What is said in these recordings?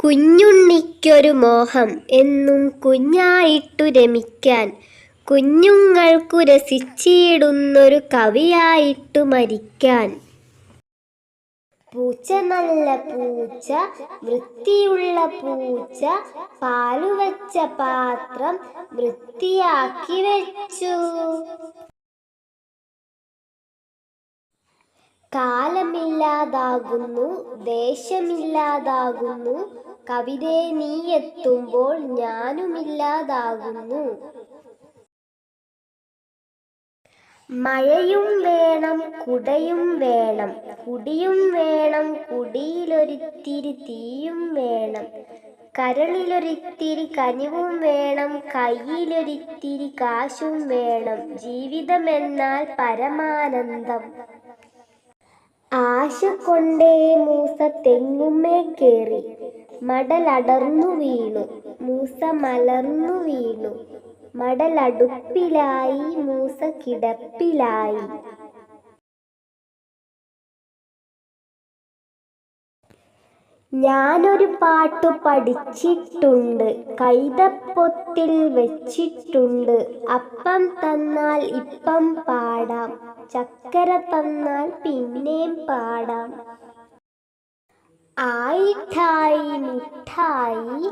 കുഞ്ഞുണ്ണിക്കൊരു മോഹം എന്നും കുഞ്ഞായിട്ടു രമിക്കാൻ. കുഞ്ഞുങ്ങൾക്കു രസിച്ചിടുന്നൊരു കവിയായിട്ടു മരിക്കാൻ. പൂച്ച നല്ല പൂച്ച വൃത്തിയുള്ള പൂച്ച പാലുവച്ച പാത്രം വൃത്തിയാക്കി വെച്ചു. കാലമില്ലാതാകുന്നു ദേശമില്ലാതാകുന്നു കവിതേ നീ എത്തുമ്പോൾ ഞാനുമില്ലാതാകുന്നു. മഴയും വേണം കുടയും വേണം കുടിയും വേണം കുടിയിലൊരിത്തിരി തീയും വേണം. കരളിലൊരിത്തിരി കനിവും വേണം കയ്യിലൊരിത്തിരി കാശും വേണം. ജീവിതമെന്നാൽ പരമാനന്ദം. ആശ കൊണ്ടേ മൂസ തെങ്ങുമേ കേറി. മടലടർന്നു വീണു. മൂസ മലർന്നു വീണു. മടലടുപ്പിലായി മൂസ കിടപ്പിലായി. ഞാനൊരു പാട്ടു പഠിച്ചിട്ടുണ്ട്. കൈതപ്പൊത്തിൽ വെച്ചിട്ടുണ്ട്. അപ്പം തന്നാൽ ഇപ്പം പാടാം. ചക്കര തന്നാൽ പിന്നേം പാടാം. ആയിട്ടായി മിഠായി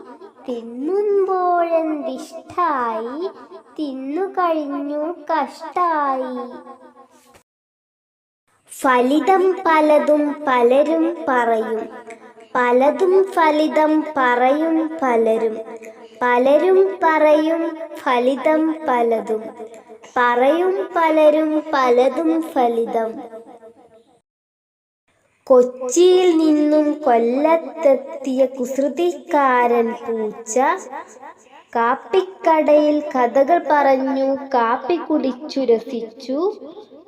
തിന്നുമ്പോഴെന്തിഷ്ടായി തിന്നു കഴിഞ്ഞു കഷ്ടായി. ഫലിതം പലതും പലരും പറയും. പലതും ഫലിതം പറയും പലരും. പലരും പറയും ഫലിതം പലതും. പറയും പലരും പലതും ഫലിതം. കൊച്ചിയിൽ നിന്നും കൊല്ലത്തെത്തിയ കുസൃതിക്കാരൻ പൂച്ച കാപ്പിക്കടയിൽ കഥകൾ പറഞ്ഞു കാപ്പി കുടിച്ചു രസിച്ചു.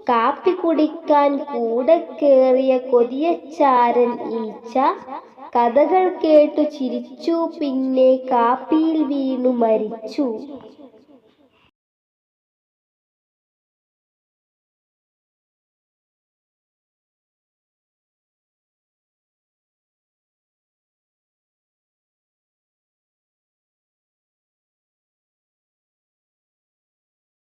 കാപ്പി കുടിക്കാൻ കൂടെ കേറിയ കൊതിയച്ചാരൻ ഈച്ച കഥകൾ കേട്ടു ചിരിച്ചു പിന്നെ കാപ്പിയിൽ വീണു മരിച്ചു.